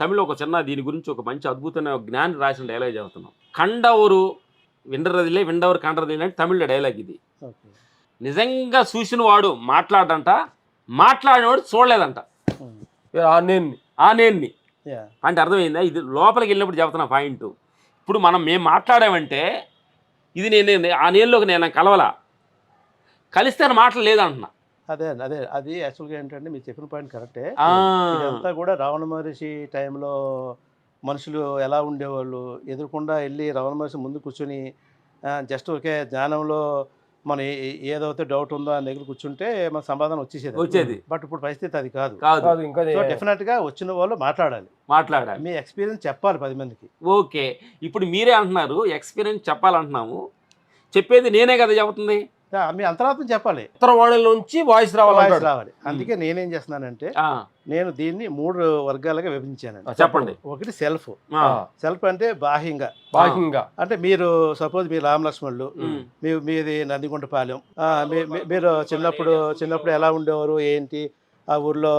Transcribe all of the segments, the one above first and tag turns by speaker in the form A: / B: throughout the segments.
A: తమిళ ఒక చిన్న దీని గురించి ఒక మంచి అద్భుతమైన జ్ఞాని రాసిన డైలాగ్ చెబుతున్నాం కండవరు విండరదిలే విండవరు కండరదిలే అంటే తమిళ డైలాగ్ ఇది. నిజంగా చూసిన వాడు మాట్లాడంట మాట్లాడినవాడు చూడలేదంట.
B: ఆ నేను
A: ఆ నేన్ని. అంటే అర్థమైందా? ఇది లోపలికి వెళ్ళినప్పుడు చెబుతున్న పాయింట్ ఇప్పుడు మనం మేము మాట్లాడామంటే ఇది నేను ఆ నేనులోకి నేను కలవలా. కలిస్తే మాటలు లేదంటున్నా.
C: అదే అండి అదే. అది యాక్చువల్గా ఏంటంటే మీరు చెప్పిన పాయింట్ కరెక్టే. ఇదంతా కూడా రావణ మహర్షి టైంలో మనుషులు ఎలా ఉండేవాళ్ళు? ఎదురకుండా వెళ్ళి రావణ మహర్షి ముందు కూర్చొని జస్ట్ ఒకే జ్ఞానంలో మన ఏ- ఏదైతే డౌట్ ఉందో ఆ దగ్గర కూర్చుంటే మన సమాధానం వచ్చేసేది.
A: వచ్చేది.
C: బట్ ఇప్పుడు పరిస్థితి అది కాదు.
A: కాదు.
B: కాదు ఇంకా
C: సో డెఫినెట్గా వచ్చిన వాళ్ళు మాట్లాడాలి.
A: మాట్లాడాలి.
C: మీ ఎక్స్పీరియన్స్ చెప్పాలి పది మందికి.
A: ఓకే. ఇప్పుడు మీరే అంటున్నారు ఎక్స్పీరియన్స్ చెప్పాలంటున్నాము. చెప్పేది నేనే కదా చెబుతుంది.
C: మీ అంతరాత్మ చెప్పాలి.
B: ఉత్తర వాణిలోంచి వాయిస్
C: వాయిస్
B: రావాలంటాడు.
C: రావాలి. అందుకే నేనేం చేస్తున్నానంటే నేను దీన్ని మూడు వర్గాలుగా విభజించానండి
A: చెప్పండి.
C: ఒకటి సెల్ఫ్. సెల్ఫ్ అంటే బాహ్యంగా.
B: బాహ్యంగా.
C: అంటే మీరు సపోజ్ మీరు రామలక్ష్మణులు మీ మీది నందిగుంటపాలెం. మీరు చిన్నప్పుడు చిన్నప్పుడు ఎలా ఉండేవారు ఏంటి? ఆ ఊర్లో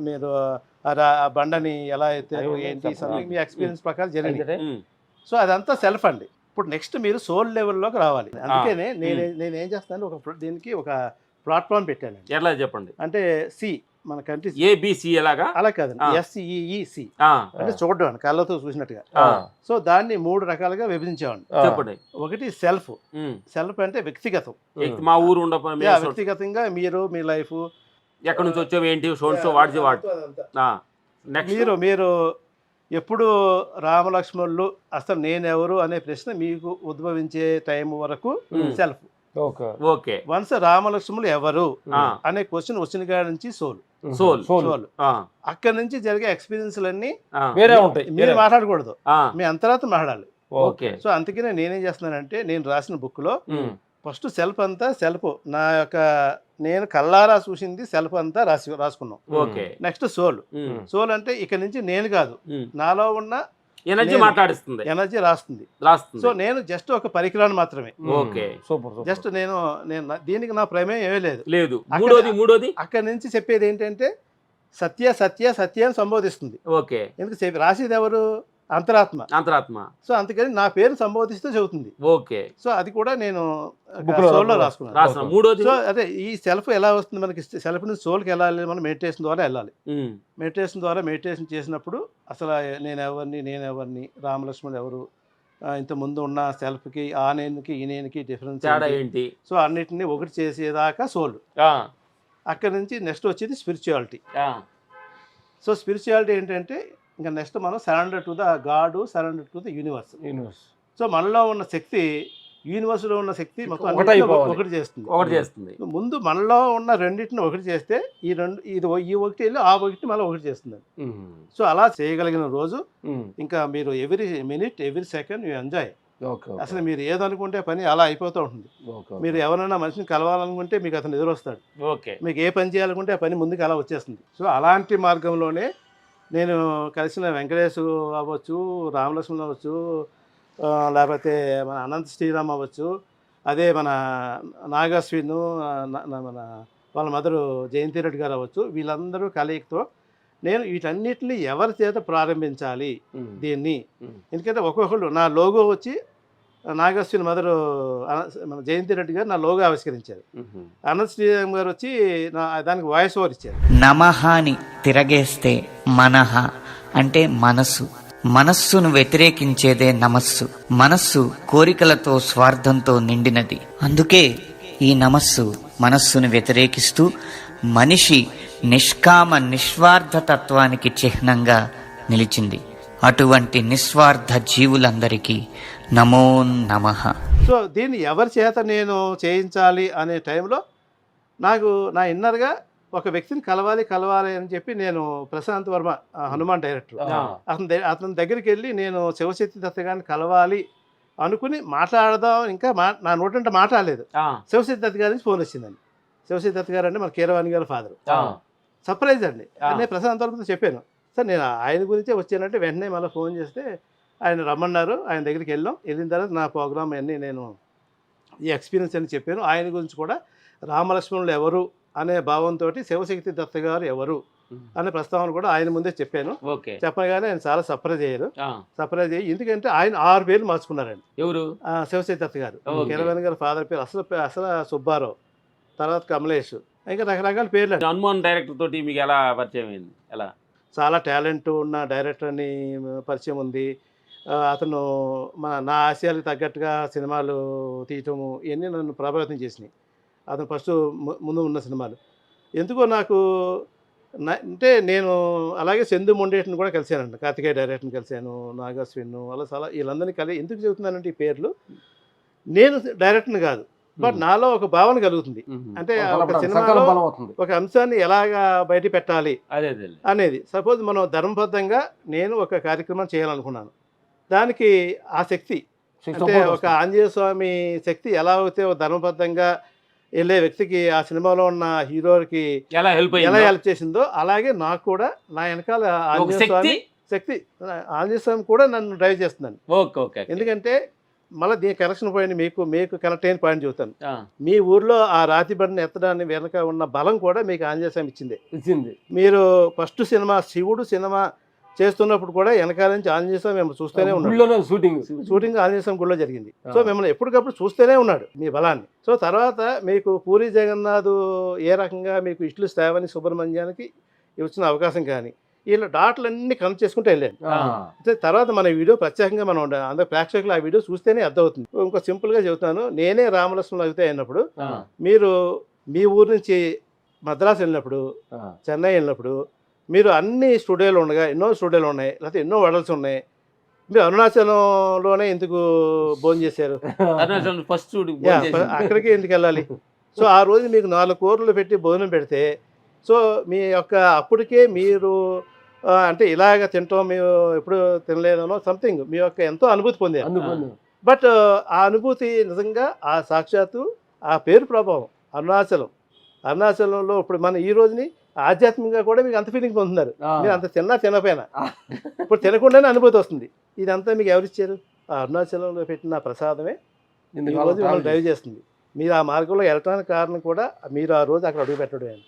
C: మీరు ఆ బండని ఎలా
B: అయ్యో,
C: ఏంటి? మీ ఎక్స్పీరియన్స్ ప్రకారం జరిగింది. సో అదంతా సెల్ఫ్ అండి. ఇప్పుడు నెక్స్ట్ మీరు సోల్ లెవెల్లోకి రావాలి. అందుకనే నేను నేను ఏం చేస్తాను ఒక దీనికి ఒక ప్లాట్ఫామ్ పెట్టానండి.
A: ఎట్లా చెప్పండి?
C: అంటే సి మన కంట్రీ
A: ఏబిసి ఎలాగా?
C: అలా కాదండి. ఎస్ఈఈసి అంటే చూడడం కళ్ళతో చూసినట్టుగా. సో దాన్ని మూడు రకాలుగా విభజించామండి
B: ఆ,
A: చెప్పండి.
C: ఒకటి సెల్ఫ్. సెల్ఫ్ అంటే వ్యక్తిగతం.
A: మా ఊరు ఉండ
C: వ్యక్తిగతంగా మీరు మీ లైఫ్.
A: ఎక్కడి నుంచి వచ్చావు ఏంటి షోన్సో వాడిచి వాడు
C: మీరు మీరు ఎప్పుడు రామలక్ష్మణులు అసలు నేనెవరు అనే ప్రశ్న మీకు ఉద్భవించే టైం వరకు
A: Hmm.
C: Self.
B: Okay.
A: Okay.
C: Once రామలక్ష్మణులు ఎవరు
A: ఆ,
C: అనే క్వశ్చన్ వచ్చిన కాడ నుంచి సోల్.
A: సోల్.
B: సోల్.
C: సోల్.
A: ఆ,
C: అక్కడ నుంచి జరిగే ఎక్స్పీరియన్స్లన్నీ
A: ఆ,
B: వేరే ఉంటాయి.
C: మీరు. మాట్లాడకూడదు. మీ అంతరాత్మ మాట్లాడాలి.
A: ఓకే.
C: సో అందుకనే నేనేం చేస్తున్నానంటే నేను రాసిన బుక్లో
A: ఉమ్,
C: ఫస్ట్ సెల్ఫ్ అంతా సెల్ఫ్. నా యొక్క నేను కల్లారా చూసింది సెల్ఫ్ అంతా రాసి రాసుకున్నాం.
A: ఓకే.
C: Next soul. సోల్ అంటే ఇక నుంచి నేను కాదు. నాలో ఉన్న
A: ఎనర్జీ మాట్లాడిస్తుంది.
C: ఎనర్జీ రాస్తుంది.
A: రాస్తుంది.
C: సో నేను జస్ట్ ఒక పరికరాన్ని మాత్రమే.
A: ఓకే.
B: సూపర్
C: జస్ట్ నేను నేను దీనికి నా ప్రమేయం ఏమీ లేదు.
A: లేదు.
C: అక్కడ-
A: మూడోది మూడోది?
C: అక్కడి నుంచి చెప్పేది ఏంటంటే సత్య సత్య సత్య సంబోధిస్తుంది.
A: ఓకే.
C: ఎందుకు రాసేది ఎవరు? అంతరాత్మ.
A: అంతరాత్మ.
C: సో అందుకని నా పేరు సంబోధిస్తూ చెబుతుంది
A: ఓకే.
C: సో అది కూడా నేను సోల్లో
B: రాసుకున్నా.
C: రాసుకున్నాను.
A: మూడోది?
C: సో అదే ఈ సెల్ఫ్ ఎలా వస్తుంది మనకి? సెల్ఫ్ నుంచి సోల్కి వెళ్ళాలి? మనం మెడిటేషన్ ద్వారా వెళ్ళాలి. మెడిటేషన్ ద్వారా మెడిటేషన్ చేసినప్పుడు అసలు నేను ఎవరిని నేను ఎవరిని రామలక్ష్మణుడు ఎవరు ఇంత ముందు ఉన్న సెల్ఫ్కి ఆ నేనుకి ఈ నేనుకి డిఫరెన్స్ ఏంటి?
A: ఏంటి?
C: సో అన్నిటిని ఒకటి చేసేదాకా సోల్.
A: ఆ,
C: అక్కడ నుంచి నెక్స్ట్ వచ్చేది స్పిరిచువాలిటీ.
A: ఆ,
C: సో స్పిరిచువాలిటీ ఏంటంటే ఇంకా నెక్స్ట్ మనం surrender to the God surrender to the universe.
B: Universe.
C: So మనలో ఉన్న శక్తి యూనివర్స్లో ఉన్న శక్తి మొత్తం
B: ఒకటి
C: చేస్తుంది.
A: ఒకటి చేస్తుంది.
C: ముందు మనలో ఉన్న రెండింటిని ఒకటి చేస్తే ఈ రెండు ఇది ఈ ఒకటి వెళ్ళి ఆ ఒకటి మళ్ళీ ఒకటి చేస్తుంది. సో అలా చేయగలిగిన రోజు ఇంకా మీరు every minute every second you enjoy. అసలు మీరు ఏదనుకుంటే పని అలా అయిపోతూ ఉంటుంది. మీరు ఎవరైనా మనిషిని కలవాలనుకుంటే మీకు అతను ఎదురొస్తాడు.
A: ఓకే.
C: మీకు ఏ పని చేయాలనుకుంటే ఆ పని ముందుకు అలా వచ్చేస్తుంది. సో అలాంటి మార్గంలోనే నేను కలిసిన వెంకటేశ్ అవ్వచ్చు రామలక్ష్మణ్ అవ్వచ్చు లేకపోతే మన అనంత శ్రీరామ్ అవ్వచ్చు అదే మన నాగశ్విన్ మన వాళ్ళ మదరు జయంతి రెడ్డి గారు అవ్వచ్చు వీళ్ళందరూ కలయికతో నేను వీటన్నిటిని ఎవరి చేత ప్రారంభించాలి దీన్ని. ఎందుకంటే ఒక్కొక్కళ్ళు నా లోగో వచ్చి నాగశ్విన్ మదరు మన జయంతి రెడ్డి గారు నా లోగో ఆవిష్కరించారు. అనంత్ శ్రీరామ్ గారు వచ్చి నా దానికి వాయిస్ ఓవర్ ఇచ్చారు.
D: నమహాని తిరగేస్తే మనహ అంటే మనస్సు. మనస్సును వ్యతిరేకించేదే నమస్సు. మనస్సు కోరికలతో స్వార్థంతో నిండినది. అందుకే ఈ నమస్సు మనస్సును వ్యతిరేకిస్తూ మనిషి నిష్కామ నిస్వార్థ తత్వానికి చిహ్నంగా నిలిచింది. అటువంటి నిస్వార్థ జీవులందరికీ నమో నమః.
C: సో దీన్ని ఎవరి చేత నేను చేయించాలి అనే టైంలో నాకు నా ఇన్నర్గా ఒక వ్యక్తిని కలవాలి కలవాలి అని చెప్పి నేను ప్రశాంత్ వర్మ హనుమాన్ డైరెక్టర్. అతని అతని దగ్గరికి వెళ్ళి నేను శివశక్తి దత్త గారిని కలవాలి అనుకుని మాట్లాడదాం ఇంకా మా నా నోటంటే మాట్లాడలేదు. శివశక్తి దత్త గారి నుంచి ఫోన్ వచ్చిందండి. శివశక్తి దత్త గారు అంటే మన కీరవాణి గారి ఫాదర్.
A: ఆ,
C: సర్ప్రైజ్ అండి. నేను ప్రశాంత్ వర్మతో చెప్పాను. సార్ నేను ఆయన గురించే వచ్చానంటే వెంటనే మళ్ళీ ఫోన్ చేస్తే ఆయన రమ్మన్నారు ఆయన దగ్గరికి వెళ్ళాం. వెళ్ళిన తర్వాత నా ప్రోగ్రామ్ అన్నీ నేను ఈ ఎక్స్పీరియన్స్ అని చెప్పాను. ఆయన గురించి కూడా రామలక్ష్మణులు ఎవరు అనే భావంతో శివశక్తి దత్త గారు ఎవరు అనే ప్రస్తావన కూడా ఆయన ముందే చెప్పాను.
A: ఓకే.
C: చెప్పగానే ఆయన చాలా సర్ప్రైజ్ అయ్యారు. సర్ప్రైజ్ అయ్యి ఎందుకంటే ఆయన ఆరు పేర్లు మార్చుకున్నారండి.
A: ఎవరు?
C: శివశక్తి దత్త గారు.
A: ఓకే.
C: కిరవన్ గారి ఫాదర్ పేరు అసలు అసలు సుబ్బారావు తర్వాత కమలేష్ ఇంకా రకరకాల పేర్లు.
A: హనుమాన్ డైరెక్టర్ తోటి మీకు ఎలా పరిచయం అయింది? ఎలా?
C: చాలా టాలెంట్ ఉన్న డైరెక్టర్ని పరిచయం ఉంది. అతను మన నా ఆశయాలకు తగ్గట్టుగా సినిమాలు తీయటము ఇవన్నీ నన్ను ప్రభావితం చేసినాయి. అతను ఫస్ట్ ము- ముందు ఉన్న సినిమాలు. ఎందుకో నాకు అంటే నేను అలాగే చందు మొండేటిని కూడా కలిశానండి కార్తికేయ డైరెక్టర్ని కలిశాను నాగాశ్విన్ అలా చాలా వీళ్ళందరినీ కలిసి ఎందుకు చెబుతున్నానంటే ఈ పేర్లు నేను డైరెక్టర్ని కాదు. బట్. నాలో ఒక భావన కలుగుతుంది. అంటే ఒక సినిమాలో ఒక అంశాన్ని ఎలాగా బయట పెట్టాలి అనేది. సపోజ్ మనం ధర్మబద్ధంగా నేను ఒక కార్యక్రమం చేయాలనుకున్నాను. దానికి ఆ శక్తి అంటే ఒక ఆంజనేయ స్వామి శక్తి ఎలా అయితే ధర్మబద్ధంగా వెళ్ళే వ్యక్తికి ఆ సినిమాలో ఉన్న హీరోకి
A: ఎలా హెల్ప్
C: ఎలా హెల్ప్ చేసిందో అలాగే నాకు కూడా నా వెనకాల ఆంజనేయ స్వామి శక్తి? ఆంజనేయ స్వామి కూడా నన్ను డ్రైవ్ చేస్తున్నాను
A: ఓకే ఓకే.
C: ఎందుకంటే మళ్ళీ దీని కనెక్షన్ పాయింట్ మీకు మీకు కనెక్ట్ అయిన పాయింట్ చెబుతాను.
A: ఆ,
C: మీ ఊర్లో ఆ రాతి బండిని ఎత్తడాన్ని వెనక ఉన్న బలం కూడా మీకు ఆంజనేయ స్వామి ఇచ్చిందే.
B: ఇచ్చింది.
C: మీరు ఫస్ట్ సినిమా శివుడు సినిమా చేస్తున్నప్పుడు కూడా వెనకాల నుంచి ఆంజనేయ స్వామి మేము చూస్తూనే ఉన్నాడు.
B: గుళ్ళోనే షూటింగ్
C: షూటింగ్. ఆంజనేయ స్వామి గుడిలో జరిగింది. సో మిమ్మల్ని ఎప్పటికప్పుడు చూస్తూనే ఉన్నాడు మీ బలాన్ని. సో తర్వాత మీకు పూరి జగన్నాథ్ ఏ రకంగా మీకు ఇట్లు శ్రావణి సుబ్రహ్మణ్యానికి వచ్చిన అవకాశం కానీ వీళ్ళ డాట్లన్నీ కనెక్ట్ చేసుకుంటూ వెళ్ళాను అయితే తర్వాత మన వీడియో ప్రత్యేకంగా మనం అందరు ప్రేక్షకులు ఆ వీడియో చూస్తేనే అర్థమవుతుంది. ఇంకో సింపుల్గా చెబుతాను నేనే రామలక్ష్మణ్ అయితే అయినప్పుడు మీరు మీ ఊరు నుంచి మద్రాసు వెళ్ళినప్పుడు చెన్నై వెళ్ళినప్పుడు మీరు అన్ని స్టూడియోలు ఉండగా ఎన్నో స్టూడియోలు ఉన్నాయి లేకపోతే ఎన్నో వడల్స్ ఉన్నాయి. మీరు అరుణాచలంలోనే ఎందుకు భోజనం చేశారు?
A: అరుణాచలం ఫస్ట్
C: అక్కడికి ఎందుకు వెళ్ళాలి? సో ఆ రోజు మీకు నాలుగు కూరలు పెట్టి భోజనం పెడితే సో మీ యొక్క అప్పటికే మీరు అంటే ఇలాగ తింటాం మేము ఎప్పుడు తినలేదనో సంథింగ్ మీ యొక్క ఎంతో అనుభూతి పొందారు.
B: అందుకని
C: బట్ ఆ అనుభూతి నిజంగా ఆ సాక్షాత్తు ఆ పేరు ప్రభావం అరుణాచలం. అరుణాచలంలో ఇప్పుడు మన ఈ రోజుని ఆధ్యాత్మికంగా కూడా మీకు అంత ఫీలింగ్ పొందుతున్నారు. మీరు అంత తిన్నా తినపోయినా ఇప్పుడు తినకుండానే అనుభూతి వస్తుంది. ఇదంతా మీకు ఎవరిచ్చారు ఆ అరుణాచలంలో పెట్టిన ప్రసాదమే ఈ రోజు మిమ్మల్ని డ్రైవ్ చేస్తుంది. మీరు ఆ మార్గంలో వెళ్ళటానికి కారణం కూడా మీరు ఆ రోజు అక్కడ అడుగు పెట్టడం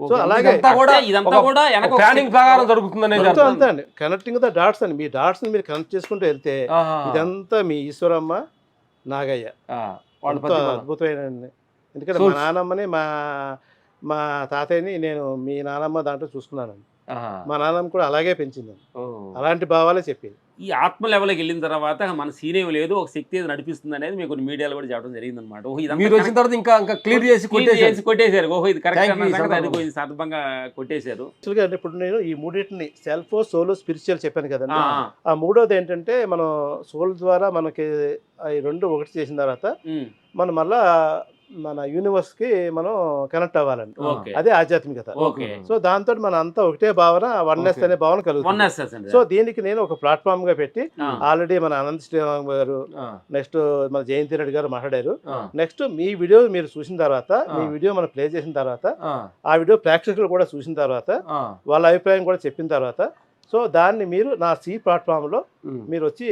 C: సో అలాగే
B: ఇదంతా కూడా
A: ఇదంతా
B: ఒక-
A: కూడా వెనక ఒక
B: ప్లానింగ్ ప్రకారం జరుగుతుంది అనేది
C: మొత్తం
B: అర్థం.
C: అంతా అండి కనెక్టింగ్ ద డాట్స్ అండి మీ డాట్స్ మీరు కనెక్ట్ చేసుకుంటూ వెళ్తే. ఇదంతా మీ ఈశ్వరమ్మ నాగయ్య. అద్భుతమైన ఎందుకంటే మా నానమ్మని మా మా తాతయ్యని నేను మీ నానమ్మ దాంట్లో చూసుకున్నానండి. మా నాన్నమ్మ కూడా అలాగే పెంచింది
B: ఓ.
C: అలాంటి భావాలే చెప్పింది.
A: ఈ ఆత్మ లెవెల్కి వెళ్ళిన తర్వాత మన సీన్ ఏమి లేదు ఒక శక్తి ఏదో నడిపిస్తుంది అనేది మీకు కొన్ని మీడియాలో కూడా చెప్పడం జరిగింది అనమాట ఓహో ఇదంతా
B: మీరు వచ్చిన తర్వాత ఇంకా ఇంకా క్లియర్ చేసి కొట్టేసి
A: చేసి కొట్టేశారు. ఓహో ఇది కరెక్ట్ సంగతి
B: సందర్భంగా.
A: ఇది కొట్టేశారు.
C: యాక్చువల్గా అంటే ఇప్పుడు నేను ఈ మూడింటిని సెల్ఫ్ సోలో స్పిరిచువల్ చెప్పాను కదండి.
A: ఆ,
C: మూడోది ఏంటంటే మనం సోల్ ద్వారా మనకి ఈ రెండు ఒకటి చేసిన తర్వాత మనం మళ్ళా మన యూనివర్స్కి మనం కనెక్ట్ అవ్వాలండి.
A: ఓకే.
C: అదే ఆధ్యాత్మికత.
A: ఓకే.
C: సో దాంతో మన అంతా ఒకటే భావన వన్నెస్. అనే భావన
A: వన్
C: కలుగుతుంది సో దీనికి నేను ఒక ప్లాట్ఫామ్గా పెట్టి ఆల్రెడీ మన అనంత శ్రీరామ్ గారు నెక్స్ట్ మన జయంతి రెడ్డి గారు మాట్లాడారు. నెక్స్ట్ మీ వీడియో మీరు చూసిన తర్వాత. మీ వీడియో మనం ప్లే చేసిన తర్వాత
B: ఆ,
C: వీడియో ప్రేక్షకులు కూడా చూసిన తర్వాత. వాళ్ళ అభిప్రాయం కూడా చెప్పిన తర్వాత సో దాన్ని మీరు నా సి
B: ప్లాట్ఫామ్లో.
C: మీరు వచ్చి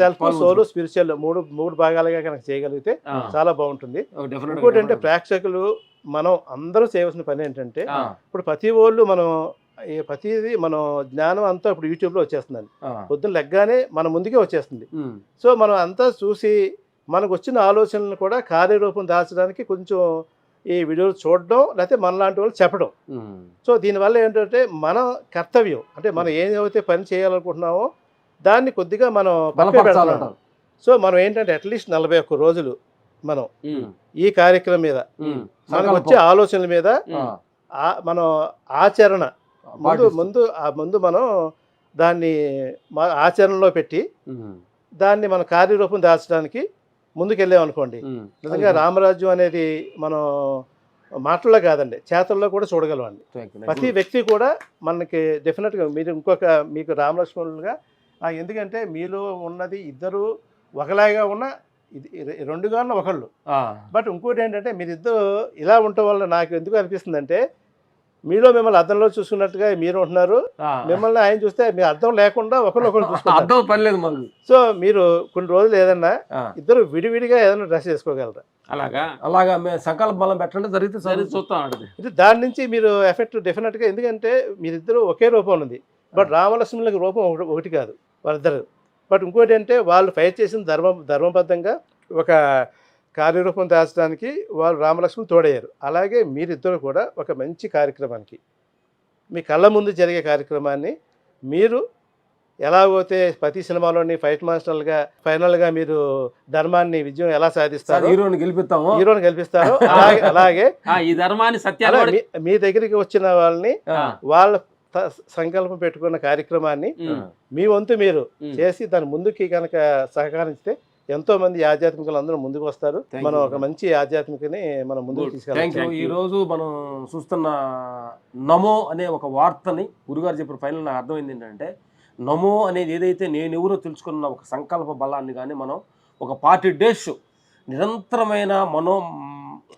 C: సెల్ఫ్. సోలో స్పిరిచువల్ మూడు మూడు భాగాలుగా కనుక చేయగలిగితే చాలా బాగుంటుంది ఇంకోటి అంటే. ప్రేక్షకులు మనం అందరూ చేయవలసిన పని ఏంటంటే ఇప్పుడు ప్రతి వాళ్ళు మనం ప్రతిదీ మనం జ్ఞానం అంతా ఇప్పుడు యూట్యూబ్లో వచ్చేస్తుందండి పొద్దున్న లెగ్గానే మన ముందుకే వచ్చేస్తుంది. సో మనం అంతా చూసి మనకు వచ్చిన ఆలోచనలు కూడా కార్యరూపం దాల్చడానికి కొంచెం ఈ వీడియోలు చూడడం లేకపోతే మనలాంటి వాళ్ళు చెప్పడం. సో దీనివల్ల ఏంటంటే మన కర్తవ్యం అంటే మనం ఏదైతే పని చేయాలనుకుంటున్నామో దాన్ని కొద్దిగా మనం
B: బలపరచాలంటారు
C: సో మనం ఏంటంటే అట్లీస్ట్ నలభై ఒక్క రోజులు మనం ఈ కార్యక్రమం మీద. మనకు. వచ్చే ఆలోచనల మీద మనం ఆచరణ ముందు. ముందు ఆ ముందు మనం దాన్ని ఆచరణలో పెట్టి. దాన్ని మన కార్యరూపం దాల్చడానికి ముందుకెళ్ళాం అనుకోండి. నిజంగా రామరాజ్యం అనేది మనం మాటల్లో కాదండి చేతల్లో కూడా చూడగలమండి. ప్రతి వ్యక్తి కూడా మనకి డెఫినెట్గా మీరు ఇంకొక మీకు రామలక్ష్మణులుగా ఎందుకంటే మీలో ఉన్నది ఇద్దరు ఒకలాగా ఉన్న ఇది రెండుగాను ఒకళ్ళు. బట్ ఇంకోటి ఏంటంటే మీరిద్దరు ఇలా ఉండటం వల్ల నాకు ఎందుకు అనిపిస్తుందంటే మీలో మిమ్మల్ని అద్దంలో చూసుకున్నట్టుగా మీరు ఉంటున్నారు. మిమ్మల్ని ఆయన చూస్తే మీ అర్థం లేకుండా ఒకరినొకరు చూసుకుంటారు.
B: అర్థం పని లేదు మాకు.
C: సో మీరు కొన్ని రోజులు ఏదన్నా. ఇద్దరు విడివిడిగా ఏదైనా డ్రెస్ చేసుకోగలరా
A: అలాగా?
B: అలాగా మేము సంకల్ప బలం పెట్టండి జరిగితే
A: సరే.
B: సరే
A: చూస్తాం
C: ఇది దాని నుంచి మీరు ఎఫెక్ట్ డెఫినెట్గా ఎందుకంటే మీరిద్దరు ఒకే రూపం ఉన్నది బట్ రామలక్ష్మణులకి రూపం ఒకటి ఒకటి కాదు వాళ్ళిద్దరు. బట్ ఇంకోటి అంటే వాళ్ళు ఫైట్ చేసిన ధర్మ ధర్మబద్ధంగా ఒక కార్యరూపం దాచడానికి వాళ్ళు రామలక్ష్మణ్ తోడయ్యారు అలాగే మీరిద్దరు కూడా ఒక మంచి కార్యక్రమానికి మీ కళ్ళ ముందు జరిగే కార్యక్రమాన్ని మీరు ఎలాగైతే ప్రతి సినిమాలోని ఫైట్ మాస్టర్లుగా ఫైనల్గా మీరు ధర్మాన్ని విజయం ఎలా సాధిస్తారు
B: హీరోని గెలిపిస్తాము
C: హీరోని కల్పిస్తారో అలాగే అలాగే
A: ఆ, ఈ ధర్మాన్ని సత్యాన్ని
C: మీ- మీ దగ్గరికి వచ్చిన వాళ్ళని. వాళ్ళ సంకల్పం పెట్టుకున్న కార్యక్రమాన్ని మీ వంతు మీరు. చేసి దాని ముందుకి కనుక సహకరిస్తే ఎంతో మంది ఆధ్యాత్మికులు అందరూ ముందుకు వస్తారు మనం. ఒక మంచి ఆధ్యాత్మికని మనం ముందుకు
A: Good.
B: థ్యాంక్ యూ
C: తీసుకెళ్ళాలి
A: you.
B: ఈ రోజు మనం చూస్తున్న నమో అనే ఒక వార్తని గురుగారు చెప్పిన ఫైనల్ నాకు అర్థమైంది ఏంటంటే నమో అనేది ఏదైతే నేను ఎవరో తెలుసుకున్న ఒక సంకల్ప బలాన్ని కానీ మనం ఒక పార్టీ డేస్ నిరంతరమైన మనో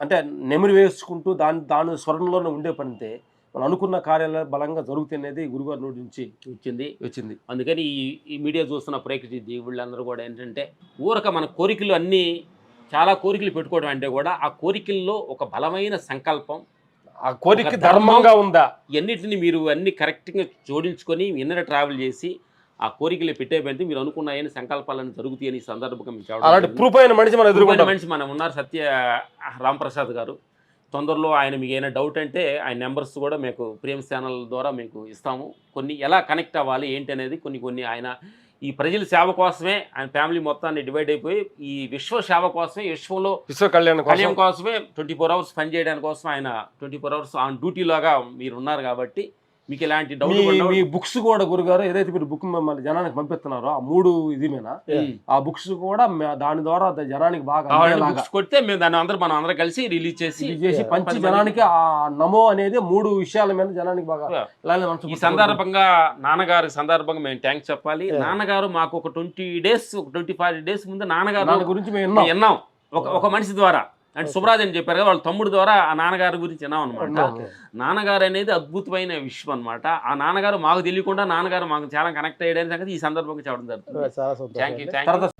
B: అంటే నెమరు వేసుకుంటూ దాని దాని స్వరంలోనే ఉండే పనితే మనం అనుకున్న కార్యాలయం బలంగా జరుగుతున్నది గురుగారి నోటి నుంచి
A: వచ్చింది.
B: వచ్చింది.
A: అందుకని ఈ ఈ మీడియా చూస్తున్న ప్రేక్షక దేవుళ్ళందరూ కూడా ఏంటంటే ఊరక మన కోరికలు అన్నీ చాలా కోరికలు పెట్టుకోవడం అంటే కూడా ఆ కోరికల్లో ఒక బలమైన సంకల్పం
B: ఆ కోరిక ధర్మంగా ఉందా?
A: ఇవన్నిటిని మీరు అన్ని కరెక్ట్గా జోడించుకొని ఇన్నర ట్రావెల్ చేసి ఆ కోరికలు పెట్టేపోతే మీరు అనుకున్నాయని సంకల్పాలను జరుగుతాయని సందర్భంగా
B: అలాంటి
A: జరిగింది.
B: ప్రూఫ్ అయిన మనిషి మనం ఎదుర్కొంటాం.
A: మనిషి మనం ఉన్నారు సత్య రాంప్రసాద్ గారు. తొందరలో ఆయన మీకు ఏమైనా డౌట్ అంటే ఆయన నెంబర్స్ కూడా మీకు ప్రేమ్ ఛానల్ ద్వారా మీకు ఇస్తాము. కొన్ని ఎలా కనెక్ట్ అవ్వాలి ఏంటి అనేది కొన్ని కొన్ని ఆయన ఈ ప్రజల సేవ కోసమే ఆయన ఫ్యామిలీ మొత్తాన్ని డివైడ్ అయిపోయి ఈ విశ్వ సేవ కోసమే విశ్వంలో
B: విశ్వ కళ్యాణ్
A: కళ్యాణం
B: కోసం
A: కోసమే ట్వంటీ ఫోర్ అవర్స్ పని చేయడానికి కోసం ఆయన twenty four hours on duty లాగా మీరు ఉన్నారు కాబట్టి మీకు ఎలాంటి
B: మీ మీ
A: డౌట్
B: బుక్స్ కూడా గురుగారు ఏదైతే మీరు బుక్ మిమ్మల్ని జనానికి పంపిస్తున్నారో ఆ మూడు ఇది మీద ఆ బుక్స్ కూడా దాని ద్వారా జనానికి బాగా
A: కొడితే మేము దాన్ని అందరూ మనం అందరం కలిసి రిలీజ్ చేసి
B: చేసి పంచి జనానికి ఆ నమో అనేది మూడు విషయాల మీద జనానికి బాగా
A: ఈ. సందర్భంగా నాన్నగారి సందర్భంగా మేము థ్యాంక్స్ చెప్పాలి. నాన్నగారు మాకు ఒక ట్వంటీ డేస్ ఒక ట్వంటీ ఫైవ్ డేస్ ముందు
B: దాని
A: నాన్నగారు
B: గురించి మేము విన్నాం.
A: ఒక ఒక మనిషి ద్వారా. అంటే సుబ్రాజ్ అని చెప్పారు కదా వాళ్ళ తమ్ముడు ద్వారా ఆ నాన్నగారి గురించి అనమాట. నాన్నగారు అనేది అద్భుతమైన విషయం అనమాట ఆ నాన్నగారు మాకు తెలియకుండా నాన్నగారు మాకు చాలా కనెక్ట్ అయ్యాడని సంగతి ఈ సందర్భంగా చెప్పడం జరుగుతుంది.
C: చాలా
A: థ్యాంక్
C: సంతోషం
A: యూ థ్యాంక్ యూ
B: తర్వాత